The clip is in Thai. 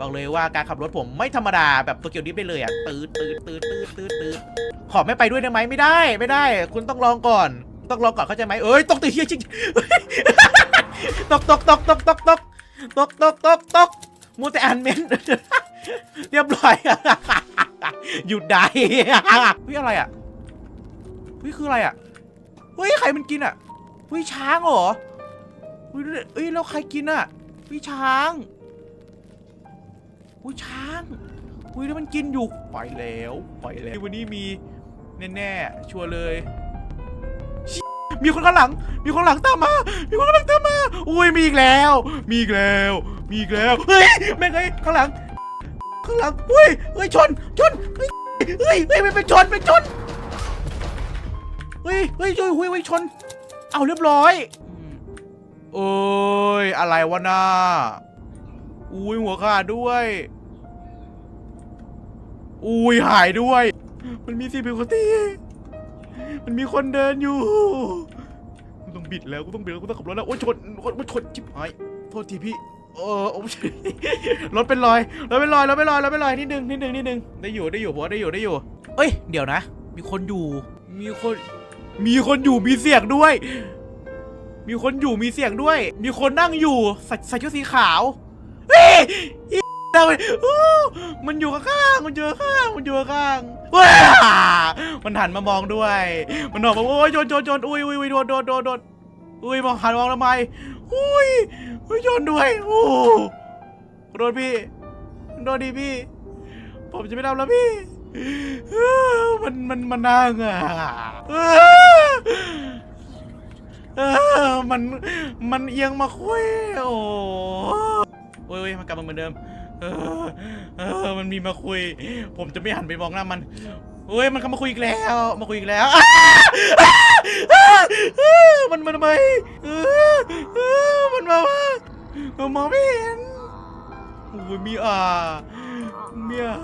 บอกเลยว่าการขับรถผมไม่ธรรมดาแบบตัวเกียวดิฟได้เลยอะตืดตืดตืดตืดตืดตืดขอไม่ไปด้วยได้ไหมไม่ได้ไม่ได้ คุณต้องลองก่อน ต้องลองก่อนเข้าใจไหมเอ้ยตกตีเฮียจริงตกตกตกตกตกตกตกตกตกตกมูแต่อ่านเมนเรียบร้อยหยุดได้เฮ้ยอะไรอะเฮ้ยคืออะไรอะเฮ้ยใครมันกินอะเฮ้ยช้างเหรอเฮ้ยเอ้ยแล้วใครกินอะเฮ้ยช้าง เฮ้ยช้างเฮ้ยแล้วมันกินอยู่ไปแล้วไปแล้ววันนี้มีแน่ๆชัวร์เลย มีคนข้างหลัง มีคนหลังตามมา มีคนข้างหลังตามมา อุ้ยมีอีกแล้ว มีอีกแล้ว มีอีกแล้วเฮ้ยแม่งไอ้ยข้างหลัง ข้างหลังเฮ้ยเฮ้ยชนชนเฮ้ยเฮ้ยเฮ้ยเป็นชนเป็นชนเฮ้ยเฮ้ยช่วยเฮ้ยเฮ้ยชน เอาเรียบร้อยอืมโอ้ยอะไรวะน่า อุ้ยหัวขาดด้วย อุ้ยหายด้วย มันมีสิ่งผิดปกติมันมีคนเดินอยู่กูต้องบิดแล้วกูต้องบิดแล้วกูต้องขับรถแล้วโอ้ยชนคนมันชนชิบหายโทษทีพี่เออโอ้ยรถเป็นรอยรถเป็นรอยรถเป็นรอยรถเป็นรอยนิดนึงนิดนึงนิดนึงได้อยู่ได้อยู่ผมได้อยู่ได้อยู่ เอ้ยเดี๋ยวนะ มีคนอยู่ มีคน มีคนอยู่มีเสียงด้วย มีคนอยู่มีเสียงด้วย มีคนนั่งอยู่ใส่ใส่ชุดสีขาว เฮ้ยอีเราอู้มันอยู่ข้างๆมันอยู่ข้างๆมันอยู่ข้างๆว้ามันหันมามองด้วย มันบอกว่าโอ้ยโจนโจนโจนอุ้ยอุ้ยอุ้ยโดนโดนโดนโดนอุ้ยมองหันมองทำไมอุ้ยอุ้ยโจนด้วยโอ้โดนพี่โดนดีพี่ ผมจะไม่ทำแล้วพี่มันมันมันนั่งอะมันมันเอียงมาคุยโอ้ โอ้ยมันกลับมาเหมือนเดิม เออเออมันมีมาคุย ผมจะไม่หันไปมองหน้ามันเฮ้ยมันเข้ามาคุยอีกแล้ว มาคุยอีกแล้ว มันมันมาทำไมเออมันมาว่ามองไม่เห็นโอ้ยมีอ่ามีอ่า